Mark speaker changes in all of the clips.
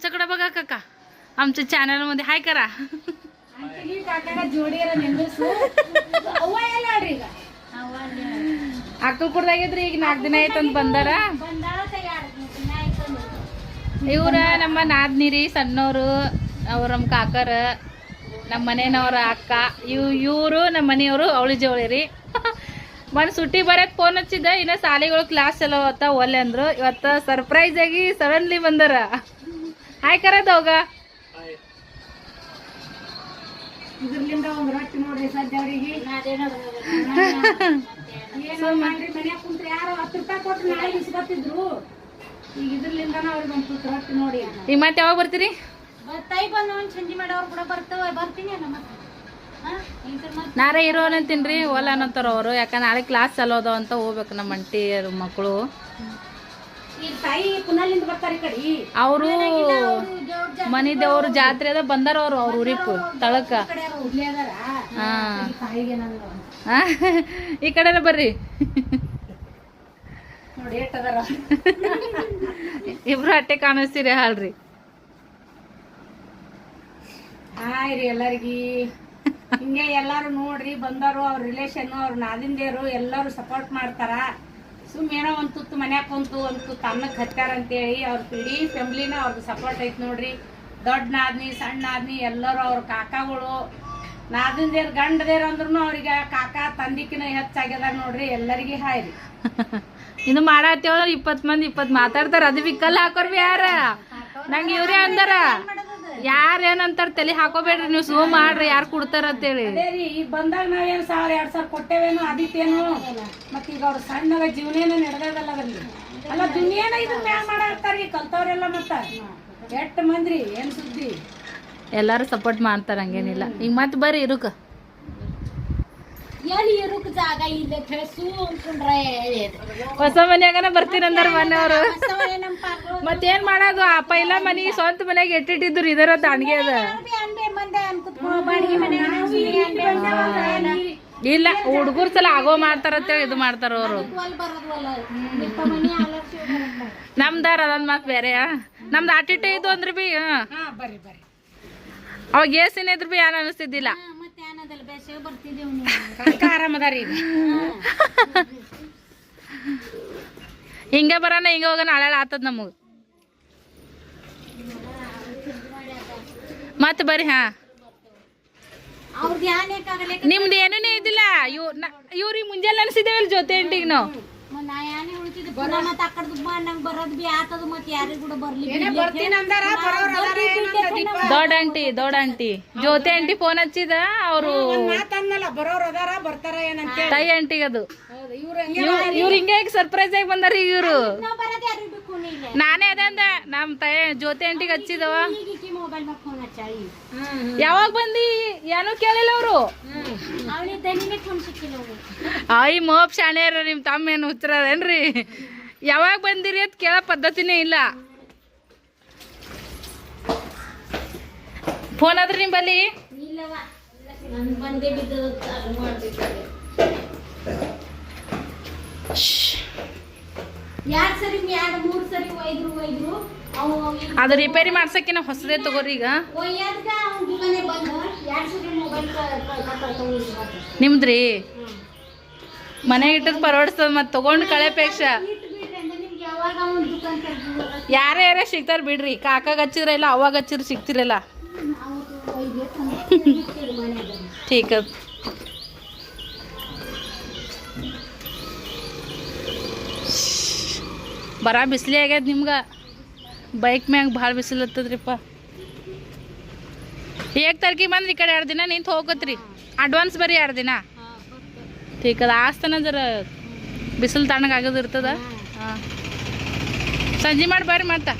Speaker 1: आमच्याकडे बघा काका आमच्या चॅनल मध्ये हाय करा
Speaker 2: ಅಂಟಿಗೆ ಕಾಕಾಗ ಜೋಡಿಯರ ನಿಂದಿರ್ಸು ಅವ್ವ ಎಲ್ಲ ಆಡ್ರಿ ಈಗ
Speaker 1: ಅಕ್ಕಲ್ಪುರದಾಗಿದ್ರಿ ಈಗ ನಾಲ್ಕು ದಿನ ಆಯ್ತಂತ ಬಂದಾರ
Speaker 2: ಬಂದಾಳ ತಯಾರ
Speaker 1: ಇವ್ರ ನಮ್ಮ ನಾದ್ನಿರಿ ಸಣ್ಣವರು ಅವ್ರ ನಮ್ಮ ಕಾಕರ ನಮ್ಮ ಮನೆಯವ್ರ ಅಕ್ಕ ಇವ್ ಇವರು ನಮ್ಮ ಮನೆಯವರು ಅವಳಿ ಜವಳಿ ರೀ ಬಂದು ಸುಟ್ಟಿ ಬರಕ್ ಫೋನ್ ಹಚ್ಚಿದ್ದ ಇನ್ನ ಶಾಲೆಗಳು ಕ್ಲಾಸ್ ಎಲ್ಲ ಅವತ್ತ ಒಲ್ಲೆ ಅಂದ್ರು ಇವತ್ತ ಸರ್ಪ್ರೈಸ್ ಆಗಿ ಸಡನ್ಲಿ ಬಂದಾರ ಹಾಯ್ ಕರ ಹೋಗ
Speaker 2: ಇದ್ರಲಿಂದ ಒಂದ್ ರೊಟ್ಟಿ ನೋಡ್ರಿ ಸದ್ಯ ಅವ್ರಿಗೆ. ಏನೋ ಮಾಡ್ರಿ ಮನ್ಯಾಗ ಕುಂತ್ರೆ ಯಾರೋ ಹತ್ತು ರೂಪಾಯಿ ಕೊಟ್ಟು ನಾಳೆ ಇಸ್ಕೊತಿದ್ರು ಈಗ ಇದ್ರಲಿಂದ ಅವ್ರಿಗೆ ಒಂದ್ ತುತ್ತು ರೊಟ್ಟಿ ನೋಡಿ
Speaker 1: ಈಗ ಮತ್ತೆ ಯಾವಾಗ ಬರ್ತೀರಿ?
Speaker 2: ಬತ್ತಾಯಿ ಬಂದು ಒಂದ್ ಮಾಡಿ ಮಾಡೋರು ಕೂಡ ಬರ್ತವ ಬರ್ತೀನಿ ಅಲ್ಲ ಮತ್ತೆ.
Speaker 1: ನಾರೇ ಇರೋನ್ ಅಂತೀನ್ರಿ ಒಲ್ಲ ಅನ್ನತ್ತಾರ ಅವರು ಯಾಕಂದ್ರೆ ನಾಳೆ ಕ್ಲಾಸ್ ಚಲೋದ ಅದಾವ ಅಂತ ಹೋಗ್ಬೇಕು ನಮ್ಮ ಅಂಟಿ ಮಕ್ಕಳು. ಅವರು ಮನಿದೇವ್ರ ಜಾತ್ರೆ ಅದ ಬಂದಾರ ಅವ್ರು ಅವ್ರ ಊರಿಗ್ ತಳಕ.
Speaker 2: ಈ
Speaker 1: ಕಡೆನ ಬರ್ರಿ. ಇಬ್ರು ಅಟ್ಟೆ ಕಾಣಿಸ್ತೀರಿ ಹಾಲ್ರಿ
Speaker 2: ಹಾಯ್ ರೀ ಎಲ್ಲರಿಗಿ. ಹಿಂಗೆ ಎಲ್ಲಾರು ನೋಡ್ರಿ ಬಂದವರು ಅವ್ರ ರಿಲೇಷನ್ ಅವ್ರ ನಾದಿಂದೇರು ಎಲ್ಲರೂ ಸಪೋರ್ಟ್ ಮಾಡ್ತಾರ. ಸುಮ್ ಒಂದು ತುತ್ತು ಮನ್ಯಾಗ ಕುಂತು ಒಂದು ತುತ್ತು ಅನ್ನಕ್ಕೆ ಹತ್ತಾರ ಅಂತೇಳಿ ಅವ್ರ ಇಡೀ ಫ್ಯಾಮ್ಲಿನ ಅವ್ರಿಗೆ ಸಪೋರ್ಟ್ ಐತೆ ನೋಡ್ರಿ. ದೊಡ್ಡ ನಾದ್ನಿ ಸಣ್ಣ ನಾದ್ನಿ ಎಲ್ಲರೂ ಅವ್ರ ಕಾಕಾಗಳು. ನಾದಿಂದೇರ್ ಗಂಡದೇರ್ ಅಂದ್ರೂ ಅವ್ರಿಗೆ ಕಾಕಾ ತಂದಿಕಿನ ಹೆಚ್ಚಾಗ್ಯದ ನೋಡ್ರಿ ಎಲ್ಲರಿಗೂ ಹಾಯ್ ರೀ.
Speaker 1: ಇನ್ನು ಮಾಡತ್ತೇವ ಇಪ್ಪತ್ತು ಮಂದಿ ಇಪ್ಪತ್ತು ಮಾತಾಡ್ತಾರ ಅದು ಬಿಕ್ಕಲ್ಲ ಹಾಕೋರ್ ಬಿ ಯಾರ ನಂಗೆ ಇವ್ರೇ ಅಂದಾರ. ಯಾರ್ ಏನಂತಾರ ತಲೆ ಹಾಕೋಬೇಡ್ರಿ ನೀವು ಸೂ ಮಾಡ್ರಿ ಯಾರು ಕೊಡ್ತಾರ ಅಂತೇಳಿ.
Speaker 2: ಅದೇ ರೀ ಈಗ ಬಂದಾಗ ನಾವೇನು ಸಾವಿರ ಎರಡ್ ಸಾವಿರ ಕೊಟ್ಟೇವೇನು ಅದಿತ್ತೇನು ಮತ್ತೆ ಈಗ ಅವ್ರ ಸಣ್ಣದ ಜೀವನೇನು ನಡೆದಲ್ಲ ಅದ್ರಲ್ಲಿ. ಅಲ್ಲ ದುನಿಯಾನ ಇದು ಮ್ಯಾಲ ಮಾಡಾಕ್ತಾರ ಕಲ್ತವ್ರೆಲ್ಲ ಮತ್ತ. ಎಷ್ಟ್ ಮಂದ್ರಿ ಏನ್ ಸುದ್ದಿ?
Speaker 1: ಎಲ್ಲಾರು ಸಪೋರ್ಟ್ ಮಾಡ್ತಾರ ಹಂಗೇನಿಲ್ಲ. ಈಗ ಮತ್ ಬರ್ರಿ ಇರುಕ
Speaker 2: ಎಲ್ಲಿ ಇರುಕ್ ಜಾಗ ಇಲ್ಲ ಫೆಸು ಅನ್ಕೊಂಡ್ರೆ
Speaker 1: ಹೊಸ ಮನ್ಯಾಗನ ಬರ್ತೀನಿ ಮನೆಯವರು. ಮತ್ತೆ ಮತ್ತೇನ್ ಮಾಡೋದು? ಆ ಪೈಲ ಮನಿ ಸ್ವಂತ ಮನೆಗೆ ಎಟ್ಟಿಟ್ಟಿದ್ರು ಇದರ ತಾಣ್ಗೆ ಅದ. ಇಲ್ಲ ಹುಡುಗರ್ ಸಲ ಆಗೋ ಮಾಡ್ತಾರತ್ತ ಅಂತೇಳಿ ಇದು ಮಾಡ್ತಾರ ಅವರು. ನಮ್ದಾರ ಅದನ್ ಮತ್ ಬೇರೆ ನಮ್ದು ಆಟಿಟ ಇದು ಅಂದ್ರೆ ಬಿ ಅವಾಗ ಏಸಿನ ಇದ್ರ ಬಿ ಏನ್ ಅನಿಸ್ತಿದ್ದಿಲ್ಲ.
Speaker 2: ಕಾಕ ಆರಾಮದಾರಿ ಈಗ.
Speaker 1: ಹಿಂಗೆ ಬರೋಣ ಹಿಂಗೆ ಹೋಗೋಣ ಹಳೆಳ ಆತದ ನಮಗ. ಮತ್ತೆ ಬರ್ರಿ ಹಾ. ನಿಮ್ದು ಏನೇನೇ ಇದ್ದಿಲ್ಲ ಇವ್ ಇವ್ರಿಗೆ ಮುಂಜಾನೆ ಅನ್ಸಿದ್ದೇವಲ್ಲ ಜೊತೆ ಎಂಟಿಗೆ ನಾವು
Speaker 2: ನಾ ಯಾನೇ ಉಳಿತಿದ್ದೆ ಪುನಃ ಮತ್ತೆ ಆ ಕಡೆ ನಂಗೆ ಬರೋದು ಬಿ ಆತದ ಮತ್ತೆ ಯಾರಿಗೂ ಕೂಡ ಬರ್ಲಿ
Speaker 1: ದೊಡ್ಡ ಆಂಟಿ ದೊಡ್ಡ ಆಂಟಿ. ಜ್ಯೋತಿ ಆಂಟಿ ಫೋನ್ ಹಚ್ಚಿದ ಅವರು
Speaker 2: ತೈ ಬರೋರು ಅದಾರ ಬರ್ತಾರ ಏನಂತ
Speaker 1: ತಾಯಿ ಆಂಟಿಗೆ ಅದು.
Speaker 2: ಇವ್ರು
Speaker 1: ಇವ್ರು ಹಿಂಗೆ ಸರ್ಪ್ರೈಸ್ ಆಗಿ ಬಂದಾರ ಇವರು? ನಾನೇ ಅದೇ ಅಂದ ನಮ್ಮ ತಾಯಿ ಜ್ಯೋತಿ ಆಂಟಿಗೆ ಹಚ್ಚಿದವ.
Speaker 2: ಮೊಬೈಲ್
Speaker 1: ಯಾವಾಗ ಬಂದಿ? ಏನೂ ಕೇಳಿಲ್ಲ ಅವರು. ಆಯ್ ಮೋಪ್ ಶಾಣ್ಯಾರ ನಿಮ್ಮ ತಮ್ಮ ಏನು ಹುಚ್ಚರದೇನ್ರಿ ಯಾವಾಗ ಬಂದಿರಿ ಅಂತ ಕೇಳೋ ಪದ್ಧತಿನೇ ಇಲ್ಲ. ಫೋನ್ ಆದ್ರಿ ನಿಂಬಲ್ಲಿ?
Speaker 2: ಇಲ್ಲವ. ನನ್ ಬಂದೇ ಬಿದ್ದದ ಚಾಲು ಮಾಡ್ಬೇಕಾದ್ರೆ ಯಾರ್ ಸರಿ ಎರಡು ಮೂರ್ ಸರಿ ಒಯ್ದ್ರು ಒಯ್ದ್ರು. ಅವು
Speaker 1: ಅದು ರಿಪೇರಿ ಮಾಡ್ಸಕ್ಕಿನ ಹೊಸದೇ ತಗೋರಿ ಈಗ. ನಿಮ್ದ್ರಿ? ಮನೆಗೆ ಇಟ್ಟದ್ ಪರವಡಿಸ್ತದ ಮತ್ತೆ ತಗೊಂಡು
Speaker 2: ಕಳೆ ಪೇಕ್ಷ
Speaker 1: ಯಾರೇ ಯಾರೇ ಸಿಗ್ತಾರ ಬಿಡ್ರಿ. ಕಾಕಾಗ ಹಚ್ಚಿದ್ರಲ್ಲ ಅವಾಗ ಹಚ್ಚಿದ್ರೆ ಸಿಗ್ತಿರಲ್ಲ.
Speaker 2: ಒಯ್ದು ತಂದು ಇಟ್ಟಿರು ಮನೆಯಾಗ
Speaker 1: ಠೀಕ್ ಅದ ಬರ ಬಿಸಿಲಿ ಆಗ್ಯದ ನಿಮ್ಗೆ? ಬೈಕ್ ಮ್ಯಾಗ ಭಾಳ ಬಿಸಿಲು ಹತ್ತದ್ರಿಪ್ಪ ಏಕ್ ತರ್ಕಿ ಬಂದ್ರಿ ಈ ಕಡೆ ಎರಡು ದಿನ ನಿಂತು ಹೋಗತ್ರಿ ಅಡ್ವಾನ್ಸ್ ಬರ್ರಿ ಎರಡು ದಿನ. ಠೀಕ್ ಅದ ಆಸ್ತನ ಜರ ಬಿಸಿಲು ತಣ್ಣಗೆ ಆಗೋದು ಇರ್ತದ ಹಾಂ. ಸಂಜೆ ಮಾಡಿ ಬರ್ರಿ ಮತ್ತೆ.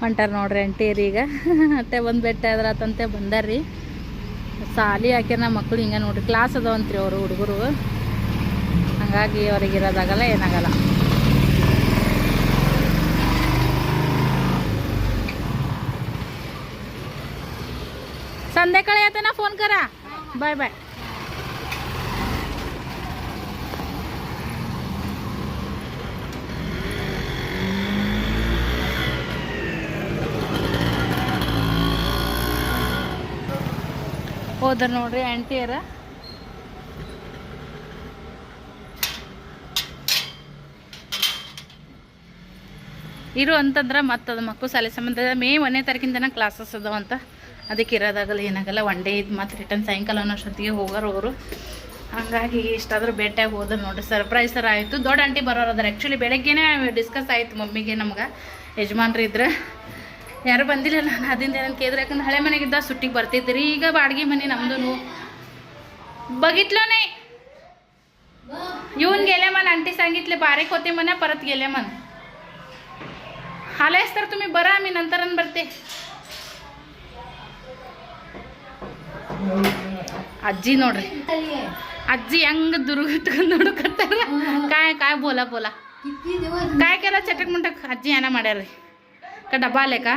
Speaker 1: ಹೊಂಟಾರ ನೋಡ್ರಿ ಅಂಟೀರಿ ಈಗ. ಅತ್ತೆ ಬಂದು ಬೆಟ್ಟ ಆದ್ರಾತಂತೆ ಬಂದಾರ್ರಿ. ಸಾಲಿ ಹಾಕ್ಯಾರ ನಮ್ಮ ಮಕ್ಳು ಹಿಂಗೆ ನೋಡ್ರಿ. ಕ್ಲಾಸ್ ಅದಾವಂತ್ರಿ ಅವರು ಹುಡುಗರು. ಹಂಗಾಗಿ ಅವ್ರಿಗೆ ಇರೋದಾಗಲ್ಲ ಏನಾಗಲ್ಲ. संध्याकाळी येते ना फोन करा बाय बाय ಹೋದ್ರ ನೋಡ್ರಿ ಆಂಟಿಯರ ಇರು ಅಂತಂದ್ರೆ ಮತ್ತು ಅದು ಮಕ್ಕಳು ಶಾಲೆ ಸಂಬಂಧ ಮೇ ಒಂದನೇ ತಾರೀಕಿಂದನ ಕ್ಲಾಸಸ್ ಅದಾವಂತ ಅದಕ್ಕೆ ಇರೋದಾಗಲ್ಲ ಏನಾಗಲ್ಲ ಒನ್ ಡೇ ಇದು ಮತ್ತು ರಿಟರ್ನ್ ಸಾಯಂಕಾಲ ಅನ್ನೋಷ್ಟೊತ್ತಿಗೆ ಹೋಗೋರು ಅವರು ಹಂಗಾಗಿ ಇಷ್ಟಾದ್ರೂ ಭೇಟಿಯಾಗಿ ಹೋದ್ರೆ ನೋಡ್ರಿ ಸರ್ಪ್ರೈಸ್ ಥರ ಆಯಿತು ದೊಡ್ಡ ಆಂಟಿ ಬರೋರು ಅದಾರ ಆ್ಯಕ್ಚುಲಿ ಬೆಳಗ್ಗೆನೇ ಡಿಸ್ಕಸ್ ಆಯಿತು ಮಮ್ಮಿಗೆ ನಮ್ಗೆ ಯಜಮಾನ್ರು ಇದ್ರೆ ಯಾರು ಬಂದಿಲ್ಲ ನಾನು ಅದಿಂದ ಏನಂತ ಕೇಳಿದ್ರೆ ಯಾಕಂದ್ರೆ ಹಳೆ ಮನೆಗಿದ್ದ ಸುಟ್ಟಿಗೆ ಬರ್ತಿದ್ರಿ ಈಗ ಬಾಡಿಗೆ ಮನೆ ನಮ್ದು बघितलं नाही येऊन गेले मन आंटी सांगितले बारीक होते म्हणा परत गेले मन आलेस तर तुम्ही बरा आम्ही नंतर बरते ಅಜ್ಜಿ ನೋಡ್ರಿ ಅಜ್ಜಿ ಹೆಂಗ್ ದುರ್ಗಿಟ್ಕೊಂಡು ನೋಡಕತ್ತಾರ काय काय बोला बोला काय केलं चटक मुटक आजी यांना माड्यार का डबा आले का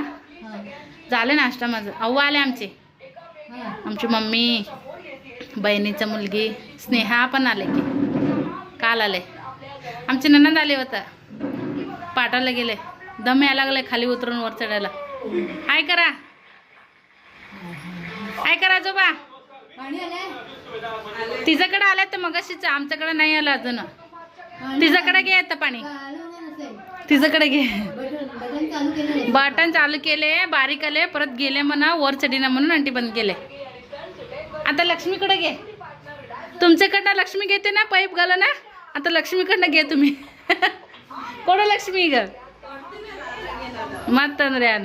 Speaker 1: झाले नाश्ता माझं अव्वा आले आमचे आमची मम्मी बहिणीचं मुलगी स्नेहा पण आले की काल आले आमचे ननंद आले होतं पाटाला गेले दम यायला लागले खाली उतरून वर चढायला हाय करा काय करा जोबा तिच्याकडे आलं तर मग अशीच आमच्याकडं नाही आलं अजून. तिच्याकडे घे आता पाणी. तिच्याकडे घे. बटन चालू केले बारीक आले परत गेले म्हणा वर चढीना म्हणून आंटी बंद केले. आता लक्ष्मीकडे घे. तुमच्याकडनं लक्ष्मी घेते ना पाईप घाल ना? आता लक्ष्मीकडनं घे तुम्ही. कोण लक्ष्मी ग? मत रे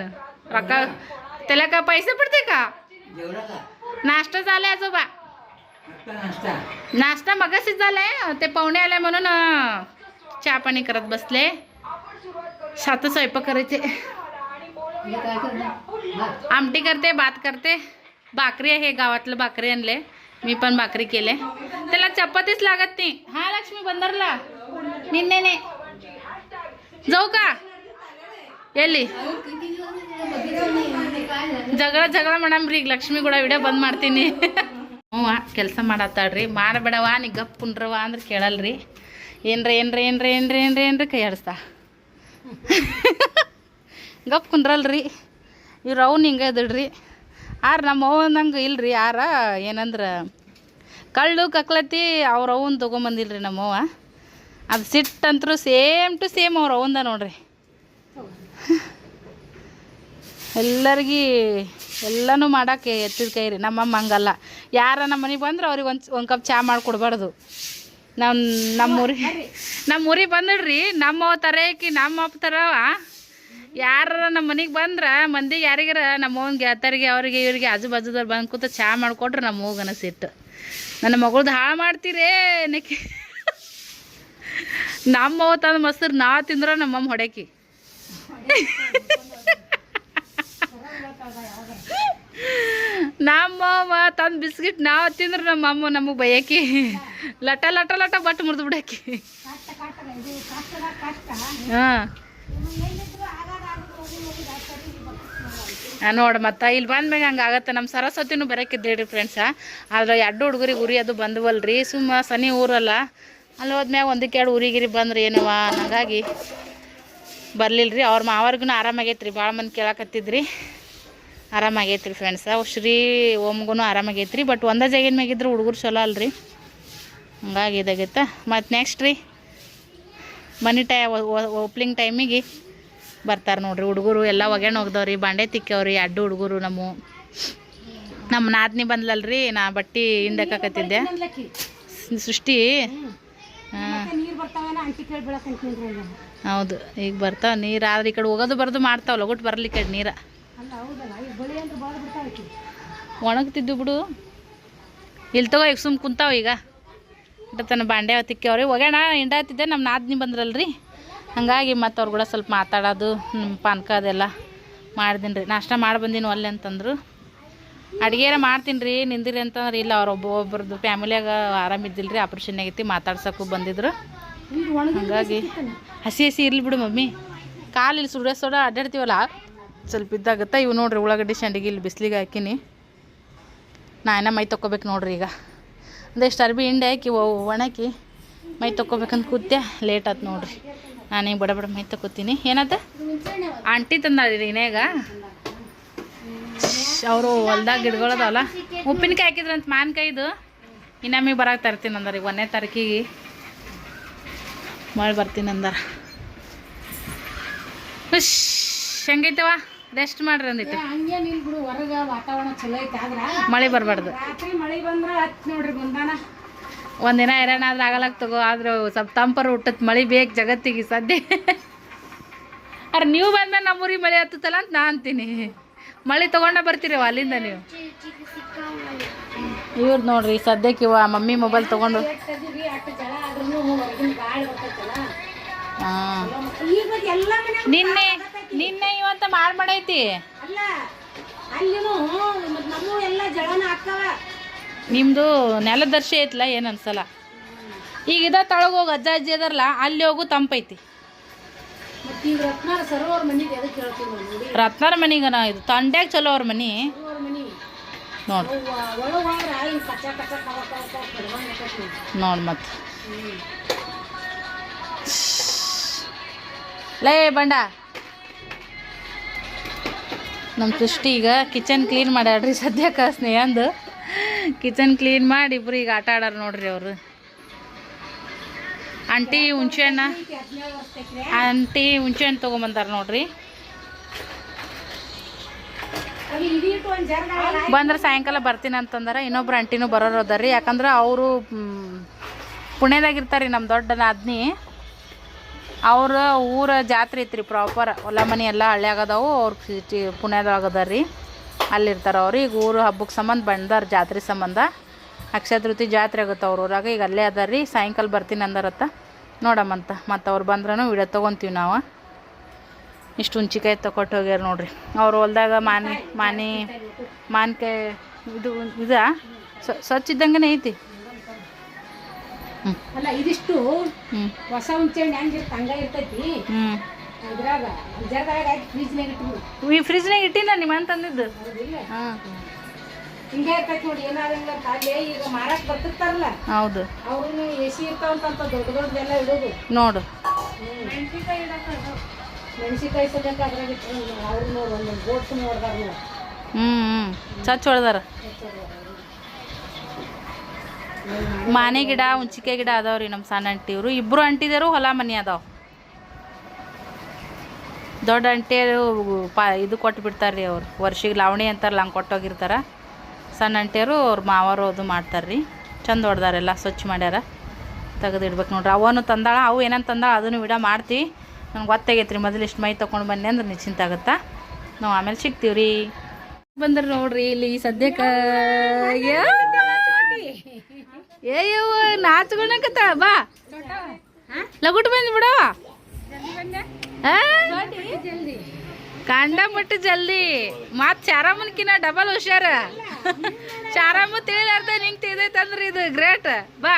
Speaker 1: त्याला का पैसे पडते का? नाश्ता झालाय आजोबा. नाश्ता? मगाशीच झालाय ते पाहुणे आले म्हणून चहा पाणी करत बसले. सात स्वयंपाक करायचे. आमटी करते भात करते. भाकरी आहे गावातलं भाकरी आणले. मी पण भाकरी केले. त्याला चपातीच लागत नाही. हा लक्ष्मी बंदरला. जाऊ का? ಎಲ್ಲಿ? ಜಗಳ ಜಗಳ ಮಾಡಮ್ರಿ ಈಗ ಲಕ್ಷ್ಮಿ ಕೂಡ ವಿಡಿಯೋ ಬಂದ್ ಮಾಡ್ತೀನಿ. ಹ್ಞೂ ಕೆಲಸ ಮಾಡತ್ತಾಳ್ರಿ. ಮಾಡಬೇಡವ ನೀ ಗಪ್ ಕುಂಡ್ರವ ಅಂದ್ರೆ ಕೇಳಲ್ರಿ. ಏನ್ರ ಏನ್ರ ಏನ್ರ ಏನ್ರ ಏನ್ರ, ಏನ್ರಿ ಕೈ ಆಡಿಸ್ತಾ? ಗಪ್ ಕುಂದ್ರಲ್ರಿ. ಇವ್ರು ಅವ್ನು ಹಿಂಗೆ ಇದಿಡ್ರಿ ಆರ ನಮ್ಮ ಅವ್ವ ನಂಗೆ ಇಲ್ರಿ. ಯಾರ ಏನಂದ್ರೆ, ಕಳ್ಳು ಕಕ್ಲತ್ತಿ ಅವ್ರ ಅವನ್ ತೊಗೊಂಬಂದಿಲ್ರಿ ನಮ್ಮವ್ವ ಅದು ಸಿಟ್ಟಂತರೂ ಸೇಮ್ ಟು ಸೇಮ್ ಅವ್ರ ಅವಂದ ನೋಡ್ರಿ. ಎಲ್ಲರಿಗೂ ಎಲ್ಲನೂ ಮಾಡಕ್ಕೆ ಎತ್ತಿದ ಕೈ ರೀ. ನಮ್ಮಮ್ಮ ಹಂಗಲ್ಲ. ಯಾರ ನಮ್ಮ ಮನೆಗೆ ಬಂದ್ರೆ ಅವ್ರಿಗೆ ಒಂದು ಒಂದು ಕಪ್ ಚಹಾ ಮಾಡಿಕೊಡ್ಬಾರ್ದು ನಮ್ಮ ನಮ್ಮೂರಿ ನಮ್ಮ ಊರಿಗೆ ಬಂದಿಡ್ರಿ ನಮ್ಮ ತರಕಿ ನಮ್ಮ ತರವ ಯಾರ ನಮ್ಮ ಮನೆಗೆ ಬಂದ್ರೆ ಮಂದಿಗೆ ಯಾರಿಗಾರ ನಮ್ಮ ಗೆತ್ತರಿಗೆ ಗೆಳತರಿಗೆ ಅವ್ರಿಗೆ, ಇವ್ರಿಗೆ ಆಜು ಬಾಜುದವ್ರು ಬಂದು ಕೂತು ಚಹಾ ಮಾಡಿಕೊಟ್ರೆ ನಮ್ಮ ಹೋಗನ ಸಿಟ್ಟು ನನ್ನ ಮಗಳದ್ದು ಹಾಳು ಮಾಡ್ತೀರೇ ಏನಕ್ಕೆ ನಮ್ಮ ತಂದು ಮೊಸರು ನಾ ತಿಂದ್ರೆ ನಮ್ಮಮ್ಮ ಹೊಡೆಕಿ ನಮ್ಮವ್ವ ತಂದು ಬಿಸ್ಕಿಟ್ ನಾವು ತಿಂದ್ರೆ ನಮ್ಮ ಅಮ್ಮ ನಮಗೆ ಬಯಕಿ. ಲಟ ಲಟ ಲಟ ಬಟ್ಟು ಮುರಿದು ಬಿಡಾಕಿ. ಹಾಂ. ನೋಡಿ ಮತ್ತೆ ಇಲ್ಲಿ ಬಂದ್ಮ್ಯಾಗ ಹಂಗೆ ಆಗತ್ತೆ. ನಮ್ಮ ಸರಸ್ವತಿನೂ ಬರೋಕಿದ್ದೇಳಿ ಫ್ರೆಂಡ್ಸ ಆದ್ರೆ ಎರಡು ಹುಡುಗರಿಗೆ ಉರಿ ಅದು ಬಂದವಲ್ರಿ. ಸುಮ್ಮ ಸನಿ ಊರಲ್ಲ. ಅಲ್ಲಿ ಹೋದ್ಮ್ಯಾಗ ಒಂದಕ್ಕೆ ಎರಡು ಉರಿಗಿರಿ ಬಂದ್ರೆ ಏನವ ಹಂಗಾಗಿ ಬರ್ಲಿಲ್ಲ ರೀ ಅವ್ರ ಮಾವರ್ಗೂ ಆರಾಮಾಗೈತೆ ರೀ ಭಾಳ ಮಂದಿ ಕೇಳಕತ್ತಿದ್ರಿ. ಆರಾಮಾಗೈತೆ ರೀ ಫ್ರೆಂಡ್ಸ ಶ್ರೀ ಓಮ್ಗೂ ಆರಾಮಾಗೈತೆ ರೀ ಬಟ್ ಒಂದೇ ಜಾಗಿನ ಮ್ಯಾಗಿದ್ರೆ ಹುಡುಗರು ಚಲೋ ಅಲ್ರಿ. ಹಂಗಾಗಿ ಇದಾಗೈತೆ. ಮತ್ತು ನೆಕ್ಸ್ಟ್ ರೀ, ಮನಿ ಟೈ ಓಪ್ಲಿಂಗ್ ಟೈಮಿಗೆ ಬರ್ತಾರೆ ನೋಡ್ರಿ ಹುಡುಗರು. ಎಲ್ಲ ಒಗ್ಯಾಣ ಹೋಗ್ದವ್ರಿ, ಬಾಂಡೆ ತಿಕ್ಕವ್ರಿ, ಅಡ್ಡು ಹುಡುಗರು ನಮ್ಮ. ನಮ್ಮ ನಾದ್ನಿ ಬಂದ್ಲಲ್ರಿ, ನಾ ಬಟ್ಟೆ ಹಿಂದಕ್ಕಾಕತ್ತಿದ್ದೆ ಸೃಷ್ಟಿ ಹೌದು ಈಗ ಬರ್ತಾವ ನೀರು ಆದ್ರೆ ಈ ಕಡೆ ಹೋಗೋದು ಬರೋದು ಮಾಡ್ತಾವ ಲಗುಟ್ ಬರಲಿ ಕಡೆ ನೀರ. ಒಣಗ್ತಿದ್ದು ಬಿಡು. ಇಲ್ಲಿ ತಗೋ ಈಗ ಸುಮ್ ಕುಂತಾವ ಈಗ. ತನ್ನ ಬಾಂಡೆ ತಿಕ್ಕವ್ರಿ ಒಗ್ಯಾಣ ಹಿಂಡಾತಿದ್ದೆ ನಮ್ಮ ನಾದ್ನಿ ಬಂದ್ರಲ್ರಿ. ಹಂಗಾಗಿ ಮತ್ತು ಅವ್ರು ಕೂಡ ಸ್ವಲ್ಪ ಮಾತಾಡೋದು ಪಾನ್ಕ ಅದೆಲ್ಲ ಮಾಡಿದೀನಿ ರೀ ನಾಷ್ಟ ಮಾಡಿ ಬಂದೀನಿ ಒಲ್ಲೆ ಅಂತಂದ್ರು. ಅಡುಗೆರ ಮಾಡ್ತೀನಿ ರೀ ನಿಂದಿರಿ ಅಂತಂದ್ರೆ ಇಲ್ಲ, ಅವ್ರ ಒಬ್ಬೊಬ್ರದ್ದು ಫ್ಯಾಮಿಲಿಯಾಗ ಆರಾಮಿದ್ದಿಲ್ಲ ರೀ ಆಪ್ರೇಷನ್ ಆಗೈತಿ, ಮಾತಾಡ್ಸಕ್ಕೂ ಬಂದಿದ್ರು. ಹಾಗಾಗಿ ಹಸಿ ಹಸಿ ಇರ್ಲಿ ಬಿಡು ಮಮ್ಮಿ. ಕಾಲು ಇಲ್ಲಿ ಸುಡ ಸುಡ ಅಡ್ಡಾಡ್ತೀವಲ್ಲ, ಸ್ವಲ್ಪ ಇದ್ದಾಗತ್ತ ಇವು ನೋಡ್ರಿ ಉಳ್ಳಾಗಡ್ಡಿ ಸಂಡಿಗೆ ಇಲ್ಲಿ ಬಿಸ್ಲಿಗೆ ಹಾಕಿನಿ. ನಾ ಇನ್ನ ಮೈ ತೊಗೋಬೇಕು ನೋಡ್ರಿ ಈಗ. ಒಂದಿಷ್ಟು ಅರ್ಬಿ ಹಿಂಡಿ ಹಾಕಿ ಒಣಕಿ ಮೈ ತೊಗೋಬೇಕಂತ ಕೂತ್ಯ? ಲೇಟ್ ಆಯ್ತು ನೋಡ್ರಿ. ನಾನೇ ಬಡ ಬಡ ಮೈ ತೊಗೋತೀನಿ ಏನಾತ ಆಂಟಿ ತಂದಾಳಿರಿ ಇನ್ಯಾಗ ಅವರು ಹೊಲ್ದಾಗ ಗಿಡಗಳದಾವಲ್ಲ? ಉಪ್ಪಿನಕಾಯಿ ಹಾಕಿದ್ರಂತ ಮಾನ್ಕಾಯಿದು ಇನ್ನೊಮ್ಮೆ ಬರೋಕೆ ತರ್ತೀನಿ ಅಂದ್ರೆ ಈಗ ಒಂದನೇ ತಾರೀಕಿಗೆ. ಮಳೆ ಬರ್ತೀನಿ ಅಂದ್ರೆ. ಖುಷ್ ಹೆಂಗೈತವ ರೆಸ್ಟ್ ಮಾಡ್ರಿ ಅಂದಿತ್ತು.
Speaker 2: ಹಂಗೇನ್ ಇಲ್ ಬಿಡು ಹೊರಗ ವಾತಾವರಣ ಚಲೋ ಐತಿ ಆದ್ರ.
Speaker 1: ಮಳೆ ಬರಬಾರ್ದು.
Speaker 2: ರಾತ್ರಿ ಮಳೆ ಬಂದ್ರೆ ನೋಡ್ರಿ
Speaker 1: ಒಂದಿನ ಹೈರಾಣ ಆದ್ರೆ ಆಗಲಾಗ ತಗೋ ಆದ್ರೆ ಸ್ವಲ್ಪ ತಂಪರು ಹುಟ್ಟತ್ ಮಳೆ ಬೇಕು ಜಗತ್ತಿಗೆ ಸದ್ಯ. ಅರೆ ನೀವು ಬಂದ್ಮೇಲೆ ನಮ್ಮೂರಿಗೆ ಮಳೆ ಹತ್ತತ್ತಲ್ಲ ಅಂತ ನಾ ಅಂತೀನಿ. ಮಳೆ ತಗೊಂಡ ಬರ್ತೀರವ ಅಲ್ಲಿಂದ ನೀವು? ಇವ್ರು ನೋಡ್ರಿ ಸದ್ಯಕ್ಕೆ ಇವ ಮಮ್ಮಿ ಮೊಬೈಲ್ ತಗೊಂಡು. ಹಾಂ. ನಿನ್ನೆ ನಿನ್ನೆ ಇವತ್ತ ಮಾಡ್ ಮಾಡೈತಿ ನಿಮ್ಮದು ನೆಲದರ್ಶಿ ಐತ್ಲ ಏನು ಅನ್ಸಲ್ಲ. ಈಗ ಇದ ತಳಗ ಹೋಗಿ ಅಜ್ಜ ಅಜ್ಜಿ ಅದಾರಲ್ಲ ಅಲ್ಲಿ ಹೋಗು ತಂಪೈತಿ.
Speaker 2: ಈಗ ರತ್ನಾರ ಸರೋವರ್ ಮನಿಗೆ ಎದಕ್ಕೆ ಹೇಳ್ತೀವಿ ನೋಡಿ
Speaker 1: ರತ್ನಾರ ಮನಿಗನ ಇದು ತಂಡ್ಯಾಗ ಚಲೋ ಅವ್ರ ಮನಿ
Speaker 2: ನೋಡಿ ಮನಿ
Speaker 1: ನೋಡ್ರಿ
Speaker 2: ಒಳಗೆ ಹೋದ್ರ ಹಿಂಗ್ ಕಚ್ಚ ಕಚ್ಚ ಕವ ಕವ ಕವ ಕಡ್ವಂಗ್
Speaker 1: ನೋಡಿ ಮತ್ತೆ
Speaker 2: ಹ್ಮ್.
Speaker 1: ಲೇ ಬಂಡ ನಮ್ಮ ಸೃಷ್ಟಿ ಈಗ ಕಿಚನ್ ಕ್ಲೀನ್ ಮಾಡ್ಯಾಡ್ರಿ ಸದ್ಯಕ್ಕ ಸ್ನೇಹಂದು ಕಿಚನ್ ಕ್ಲೀನ್ ಮಾಡಿ ಇಬ್ರು ಈಗ ಆಟ ಆಡಾರ ನೋಡ್ರಿ ಅವರು ಆಂಟಿ
Speaker 2: ವರ್ಷದಕ್ರೆ
Speaker 1: ಆಂಟಿ ಹುಂಚೆ ಹಣ್ಣು ತೊಗೊಂಬಂದಾರ ನೋಡ್ರಿ. ಬಂದ್ರೆ ಸಾಯಂಕಾಲ ಬರ್ತೀನಿ ಅಂತಂದ್ರೆ, ಇನ್ನೊಬ್ರು ಆಂಟಿನೂ ಬರೋರು ಅದಾರ ಯಾಕಂದ್ರೆ ಅವರು ಪುಣ್ಯದಾಗ ಇರ್ತಾರೆ ನಮ್ಮ ದೊಡ್ಡ ನಾದ್ನಿ. ಅವ್ರ ಊರ ಜಾತ್ರೆ ಐತ್ರಿ ಪ್ರಾಪರ್ ಹೊಲ ಮನೆ ಎಲ್ಲ ಹಳ್ಳಿಯಾಗದವು ಅವ್ರ ಸಿಟಿ ಪುಣ್ಯದಾಗ ಅದಾರ ರೀ ಅಲ್ಲಿರ್ತಾರೆ ಅವ್ರು. ಈಗ ಊರು ಹಬ್ಬಕ್ಕೆ ಸಂಬಂಧ ಬಂದಾರ ಜಾತ್ರೆ ಸಂಬಂಧ. ಅಕ್ಷಯ ತೃತೀಯ ಜಾತ್ರೆ ಆಗುತ್ತೆ ಅವ್ರ ಊರಾಗ, ಈಗ ಅಲ್ಲೇ ಅದಾರ ರೀ ಸಾಯಂಕಾಲ ಬರ್ತೀನಿ ಅಂದಾರತ್ತ. ನೋಡಮ್ಮಂತ ಮತ್ತು ಅವ್ರು ಬಂದ್ರೂ ವಿಡಿಯೋ ತೊಗೊತೀವಿ ನಾವು. ಇಷ್ಟು ಹುಂಚಿಕಾಯಿ ತೊಗೊಟ್ಟು ಹೋಗ್ಯಾರ ನೋಡ್ರಿ. ಅವ್ರ ಹೊಲ್ದಾಗ ಮಾನಿ ಮಾನಿ ಮಾನ್ಕಾಯಿ ಇದು ಇದ? ಸ್ವಚ್ಛ ಇದ್ದಂಗೆ ಐತಿ. ಹ್ಞೂ
Speaker 2: ಅಲ್ಲ ಇದಿಷ್ಟು ಹೊಸ ಹುಂಚೆ ಹಣ್ಣು ಹೆಂಗಿರ್ತ ಹಂಗ ಇರ್ತೈತಿ. ಇದ್ರಾಗ ಫ್ರಿಜ್ನಾಗ
Speaker 1: ಈ ಫ್ರಿಜ್ನಾಗ ಇಟ್ಟಿನ ನಿಮ್ಮ ಅಂತಂದಿದ್ದು ಹಾಂ
Speaker 2: ಹಿಂಗೆ ಇರ್ತೈತಿ ನೋಡಿ ಏನಾಗಂಗಿಲ್ಲ ಕಾಲೇ ಈಗ ಮಾರಕ್ ಬರ್ತಿರ್ತಾರಲ್ಲ
Speaker 1: ಹೌದು.
Speaker 2: ಅವ್ರು ಎಸಿ ಇರ್ತಾವಂತ ದೊಡ್ಡ ದೊಡ್ಡದೆಲ್ಲ ಇಡೋದು.
Speaker 1: ನೋಡು.
Speaker 2: ಮೆಣಸಿಕಾಯಿ ಸದ್ಯಕ್ಕ ಅದ್ರಾಗ ಇಟ್ಟು ಅವ್ರು ನೋಡಿ ಒಂದು ಬೋಟ್ ನೋಡ್ದಾರ ನೋಡಿ.
Speaker 1: ಹ್ಞೂ ಸ್ವಚ್ಛ ಹೊಳ್ದಾರ ಮಾನೆ ಗಿಡ ಹುಂಚಿಕಾಯಿ ಗಿಡ ಅದಾವ್ರಿ ನಮ್ಮ ಸಣ್ಣ ಅಂಟಿಯವರು ಇಬ್ರು ಅಂಟಿದರು ಹೊಲ ಮನೆ ಅದಾವ. ದೊಡ್ಡ ಅಂಟಿಯರು ಪಾ ಇದು ಕೊಟ್ಟು ಬಿಡ್ತಾರೆ ರೀ ಅವ್ರು. ವರ್ಷಿಗೆ ಲಾವಣಿ ಅಂತಾರಲ್ಲ ಹಂಗೆ ಕೊಟ್ಟೋಗಿರ್ತಾರ. ಸಣ್ಣ ಅಂಟಿಯರು ಅವ್ರ ಮಾವರು ಅದು ಮಾಡ್ತಾರೆ ರೀ ಚಂದ ಹೊಡ್ದಾರೆಲ್ಲ ಸ್ವಚ್ಛ ಮಾಡ್ಯಾರ. ತೆಗೆದಿಡ್ಬೇಕು ನೋಡ್ರಿ. ಅವನು ತಂದಾಳ ಅವು ಏನಂತ ತಂದಾಳ ಅದನ್ನು ವಿಡ ಮಾಡ್ತೀವಿ ನಂಗೆ ಗೊತ್ತಾಗೈತೆ ರೀ ಮೊದಲು ಇಷ್ಟು ಮೈ ತೊಗೊಂಡು ಬನ್ನಿ ಅಂದ್ರೆ ನಿಶ್ಚಿಂತ ಆಗುತ್ತಾ. ನಾವು ಆಮೇಲೆ ಸಿಗ್ತೀವಿ ರೀ ಬಂದ್ರೆ ನೋಡ್ರಿ ಇಲ್ಲಿ ಸದ್ಯಕ್ಕೆ ಏಯವ್ವ ನಾಚ್ಕೊಳಕತ್ತ ಬಾ. ಲಗುಟ್ ಬಂದ್ ಬಿಡವ ಆ? ಕಂಡ ಮುಟ್ಟು ಜಲ್ದಿ. ಮತ್ ಚಾರಾಮನ್ಕಿನ ಡಬಲ್ ಹುಷಾರ. ಚಾರಾಮ ತಿಳಿಲಾರ್ದ ನಿಂಗೆ ತಿಳಿದೈತಂದ್ರೆ ಇದು ಗ್ರೇಟ್ ಬಾ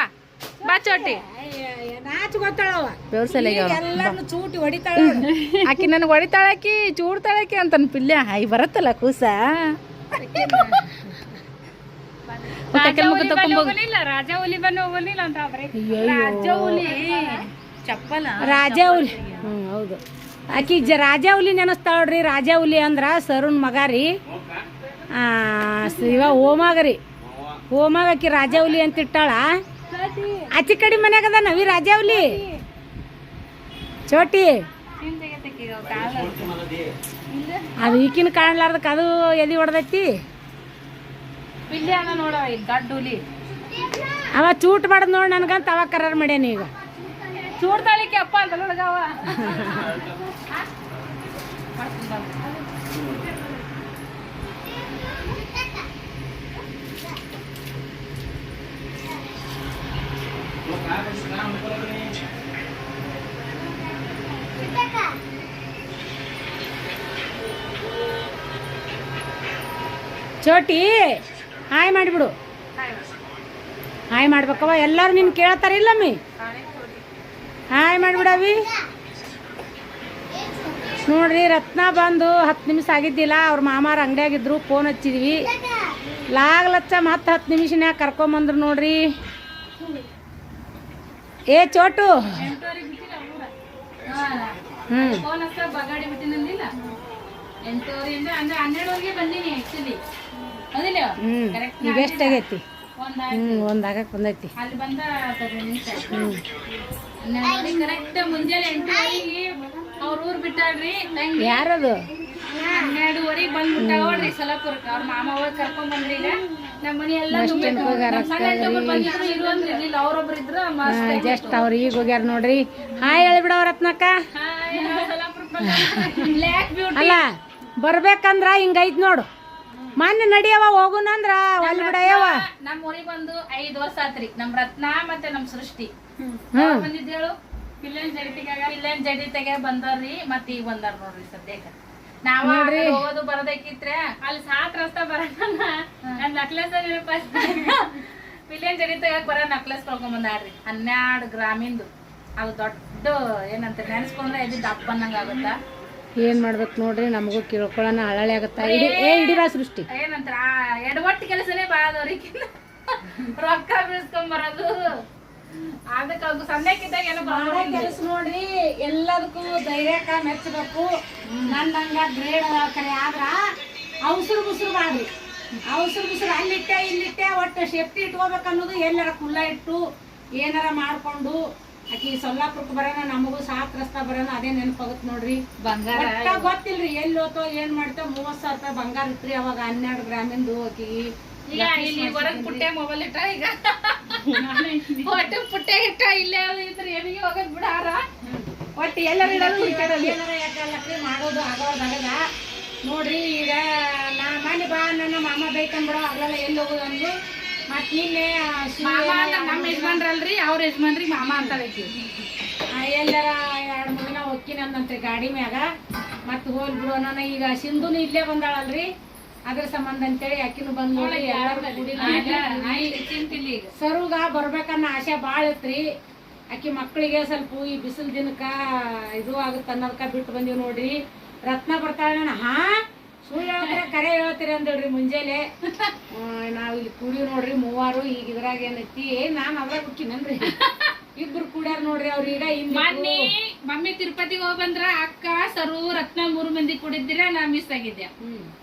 Speaker 1: ಬಾ ಚೋಟಿ.
Speaker 2: ನಾಚ್ ಗೊತ್ತಾಳವ
Speaker 1: ವ್ಯವಸಾಯ
Speaker 2: ಎಲ್ಲಾನು ಚೂಟಿ ಹೊಡಿತಾಳ
Speaker 1: ಆಕಿ ನನಗೆ ಹೊಡಿತಾಳಕಿ ಚೂಡ್ತಾಳಕಿ ಅಂತನ್ ಪಿಲ್ಯ. ಹೈ ಬರತ್ತಲ್ಲ ಕೂಸ.
Speaker 2: ರಾಜ ಹುಲಿ ಬನ್ನ ಹೋಗಲಿಲ್ಲ ಅಂತ
Speaker 1: ರಾಜ ಹುಲಿ ಚಪ್ಪಲ.
Speaker 2: ರಾಜ ಹುಲಿ. ಹ್ಮ್ ಹೌದು. ಆಕಿ ಜ ರಾಜ ಹುಲಿ ನೆನಸ್ತಾಳ್ರಿ ರಾಜ ಹುಲಿ ಅಂದ್ರ ಸರುಣ್ ಮಗ ರೀ. ಇವ ಓಮಾಗ ರೀ. ಓಮಾಗ ಆಕಿ ರಾಜ ಹುಲಿ ಅಂತ ಇಟ್ಟಾಳ. ಆಚಿ ಕಡೆ ಮನ್ಯಾಗ ಅದ ನವಿ ರಾಜ ಹುಲಿ? ಚೋಟಿ. ಅದು ಈಕಿನ ಕಾಣಲಾರ್ದಕ್ಕೆ ಅದು ಎದಿ ಹೊಡೆದೈತಿ. ಅವ ಚೂಟ್ ಮಾಡದ್ ನೋಡಿ ನನ್ಗಂತ ಅವ ಕರಾರ್ ಮಾಡ್ಯಾನ ಈಗ.
Speaker 1: ಚೂಡ್ತಾಳಿಕೆ ಅಪ್ಪ ಅಂತ ನೋಡಗವ
Speaker 2: ಚೋಟಿ ಹಾಯ್ ಮಾಡಿಬಿಡು ಹಾಯ್ ಮಾಡ್ಬೇಕವ ಎಲ್ಲರೂ ನಿನ್ನ ಕೇಳ್ತಾರಿಲ್ಲಮ್ಮಿ ಹಾಯ್ ಮಾಡಿಬಿಡವಿ ನೋಡ್ರಿ ರತ್ನ ಬಂದು ಹತ್ತು ನಿಮಿಷ ಆಗಿದ್ದಿಲ್ಲ ಅವ್ರ ಮಾಮಾರ ಅಂಗಡಿಯಾಗಿದ್ರು ಫೋನ್ ಹಚ್ಚಿದ್ವಿ. ಲಾಗ್ಲಚ್ಚ ಮತ್ತೆ ಹತ್ತು ನಿಮಿಷನ್ಯಾಗ ಕರ್ಕೊಂಬಂದ್ರು ನೋಡ್ರಿ. ಏ ಚೋಟು. ಹ್ಞೂ ಹ್ಞೂ ಹ್ಞೂ ಒಂದು ಆಗಕ್ಕೆ ಬಂದೈತಿ.
Speaker 1: ಅಲ್ಲಿ ಬಂದ ಹದಿನೈದು ನಿಮಿಷ
Speaker 2: ಹ್ಞೂ
Speaker 1: ಕರೆಕ್ಟ್ ಮುಂಜಾನೆ ಎಂಟುವರೆಗೆ ಅವ್ರ ಊರ್ ಬಿಟ್ಟಾಳ್ರಿ ತಂಗಿ
Speaker 2: ಯಾರದು?
Speaker 1: ಹನ್ನೆರಡುವರೆಗೆ ಬಂದ್ಬಿಟ್ಟ ನೋಡ್ರಿ ಸಲಪುರಕ್ಕೆ. ಅವ್ರ ಮಾಮ ಹೋಗಿ ಕರ್ಕೊಂಡ್ ಬಂದ್ರಿ ಈಗ. ನಮ್ಮ ಮನೆ ಎಲ್ಲ ಬಂದಿದ್ರು ಇರ್ಲಿಲ್ಲ. ಅವ್ರೊಬ್ರು ಇದ್ರು
Speaker 2: ಜಸ್ಟ್ ಅವ್ರು ಈಗ ಹೋಗ್ಯಾರ ನೋಡ್ರಿ. ಹಾಯ್ ಹೇಳ್ಬಿಡ ರತ್ನಕ್ಕ.
Speaker 1: ಬ್ಲ್ಯಾಕ್ ಬ್ಯೂಟಿ
Speaker 2: ಅಲ್ಲ ಬರ್ಬೇಕಂದ್ರ ಹಿಂಗೈತ್ ನೋಡು. ಮೊನ್ನೆ ನಡಿಯವ ಹೋಗುನಂದ್ರ ಅಲ್ಲಿ ಬಿಡಯವ
Speaker 1: ನಮ್ಮ ಊರಿಗೆ ಬಂದು ಐದ್ ವರ್ಷ ಆತ್ರಿ. ನಮ್ ರತ್ನ ಮತ್ತೆ ನಮ್ ಸೃಷ್ಟಿ. ಬಂದಿದ್ದೇಳು? ಪಿಲ್ಲನ್ ಜಡಿತಿಗಾಗ ಪಿಲ್ಲನ್ ಜಡಿತೆಗೆ ಬಂದವ್ರಿ ಮತ್ತೆ ಈಗ ಬಂದಾರ ನೋಡ್ರಿ ಸದ್ಯಕ್ಕೆ. ನಾವ ಓದು ಹೋಗೋದು ಬರೋದಕ್ಕಿತ್ರೆ ಅಲ್ಲಿ ಸಾತ್ ರಸ್ತಾ ಬರೋಣ ನನ್ ನಕ್ಲೆಸ್ ಪಿಲ್ಲನ್ ಜಡಿ ಬರ ಬರೋ ನಕ್ಲೆಸ್ ತೊಳ್ಕೊಂಡ್ ಬಂದಾಡ್ರಿ ಹನ್ನೆರಡು ಗ್ರಾಮಿಂದು ಅದು ದೊಡ್ಡ ಏನಂತ ನೆನ್ಸ್ಕೊಂಡ್ರೆ ಇದು ದಪ್ಪ ಆಗುತ್ತಾ?
Speaker 2: ಏನ್ ಮಾಡ್ಬೇಕು ನೋಡ್ರಿ ನಮಗೂ ಕೇಳ್ಕೊಳ್ಳೋಣ ಹಳಳೆ ಆಗತ್ತ. ಇಡೀ ಏ ಇಡಿಬಾ ಸೃಷ್ಟಿ.
Speaker 1: ಏನಂತಾರ? ಆ ಎಡವಟ್ಟು ಕೆಲಸನೇ ಭಾಳ ಅದವ್ರಿಗೆ ರೊಕ್ಕ ಬೀಳ್ಸ್ಕೊಂಬರೋದು ಅದಕ್ಕೆ ಅದು ಸಣ್ಣಕ್ಕಿದ್ದಾಗ ಏನೋ ಭಾಳ
Speaker 2: ಕೆಲಸ ನೋಡ್ರಿ ಎಲ್ಲದಕ್ಕೂ ಧೈರ್ಯಕ್ಕ ಮೆಚ್ಚಬೇಕು. ನಂದಂಗ ಗ್ರೇಡ್ ಕಡೆ ಆದ್ರ ಅವಸರು ಬುಸರು ಮಾಡ್ರಿ. ಅವಸರು ಬುಸರು ಅಲ್ಲಿಟ್ಟೆ ಇಲ್ಲಿಟ್ಟೆ ಒಟ್ಟು ಸೇಫ್ಟಿ ಇಟ್ಕೋಬೇಕು ಅನ್ನೋದು ಎಲ್ಲಾರ ಕುಲ್ಲ ಇಟ್ಟು ಏನಾರ ಮಾಡ್ಕೊಂಡು ಆಕಿ ಸೊಲ್ಲಾಪುರಕ್ಕೆ ಬರೋಣ ನಮಗೂ ಸಾತ್ ರಸ್ತಾ ಬರೋಣ ಅದೇ ನೆನಪಾಗುತ್ತೆ ನೋಡ್ರಿ.
Speaker 1: ಬಂಗಾರ
Speaker 2: ಗೊತ್ತಿಲ್ರಿ ಎಲ್ಲಿ ಹೋತೋ ಏನ್ ಮಾಡ್ತೋ ಮೂವತ್ ಸಾವಿರ ರೂಪಾಯಿ ಬಂಗಾರ ಇತ್ರಿ ಅವಾಗ ಹನ್ನೆರಡು ಗ್ರಾಮಿಂದ ಹೋಗಿ
Speaker 1: ಈಗ ಇಲ್ಲಿ ಹೊರಗ್ ಪುಟ್ಟೆ ಮೊಬೈಲ್ ಇಟ್ಟ ಈಗ? ಒಟ್ಟು ಪುಟ್ಟೆ ಇಟ್ಟ ಇಲ್ಲೇ ಇದ್ರೆ ಎಲ್ಲಿಗೆ ಹೋಗೋದ್ ಬಿಡಾರ? ಒಟ್ಟು ಎಲ್ಲರೂ.
Speaker 2: ಏನಾರ ಮಾಡೋದು ಆಗೋದಾಗದ? ನೋಡ್ರಿ ಈಗ ನಾ ಮನೆ ಬಾ ನನ್ನ ಮಾಮ ಬೇಕಂದ್ಬಿಡೋ ಅಲ್ಲೆಲ್ಲ ಎಲ್ಲಿ ಹೋಗೋದು ಅಂದ್ರು ಮತ್ ನಿನ್ನೆ
Speaker 1: ಮಾಮ ಅಂತ ನಮ್ಮ ಯಜಮಾನ್ರಲ್ರಿ ಅವ್ರ ಯಜಮಾನ್ರಿ ಮಾಮ ಅಂತ ಐತಿ
Speaker 2: ಎಲ್ಲಾರ ಎರಡು ಮೂರು ದಿನ ಹೊಕ್ಕಿನ ಅಂದಂತ್ರಿ ಗಾಡಿ ಮ್ಯಾಗ. ಮತ್ತೆ ಹೋಲ್ ಬಿಡು ನನ್ನ ಈಗ ಸಿಂಧುನು ಇಲ್ಲೇ ಬಂದಾಳಲ್ರಿ. ಅದ್ರ ಸಂಬಂಧ ಅಂತೇಳಿ ಅಕ್ಕಿನ ಬಂದ್ ನೋಡಿ ಸರುಗ ಬರ್ಬೇಕನ್ನೋ ಆಸೆ ಭಾಳ ಐತ್ರಿ. ಅಕ್ಕಿ ಮಕ್ಕಳಿಗೆ ಸ್ವಲ್ಪ ಈ ಬಿಸಿಲು ದಿನಕ್ಕ ಇದು ಆಗುತ್ತೆ ಅನ್ನೋದಕ್ಕ ಬಿಟ್ಟು ಬಂದೀವಿ ನೋಡ್ರಿ. ರತ್ನ ಬರ್ತಾಳೆ ನಾನು ಹಾ? ಹೇಳ್ತೀರ ಕರೆ ಹೇಳ್ತೀರಿ ಅಂದೇಳ್ರಿ ಮುಂಜಾನೆ. ನಾವು ಇಲ್ಲಿ ಕೂಡಿ ನೋಡ್ರಿ ಮೂವಾರು ಈಗ ಇದ್ರಾಗ ಏನೈತಿ ನಾನು ಅದ್ರಾಗ ಹುಟ್ಟಿನನ್ರಿ ಇಬ್ರು ಕೂಡ್ಯಾರ ನೋಡ್ರಿ ಅವ್ರ ಈಗ
Speaker 1: ಮೊನ್ನೆ ಮಮ್ಮಿ ತಿರುಪತಿಗೆ ಹೋಗಿ ಬಂದ್ರ ಅಕ್ಕ ಸರು ರತ್ನ ಮೂರು ಮಂದಿ ಕುಡಿದಿರ ನಾ ಮಿಸ್ ಆಗಿದ್ದೆ.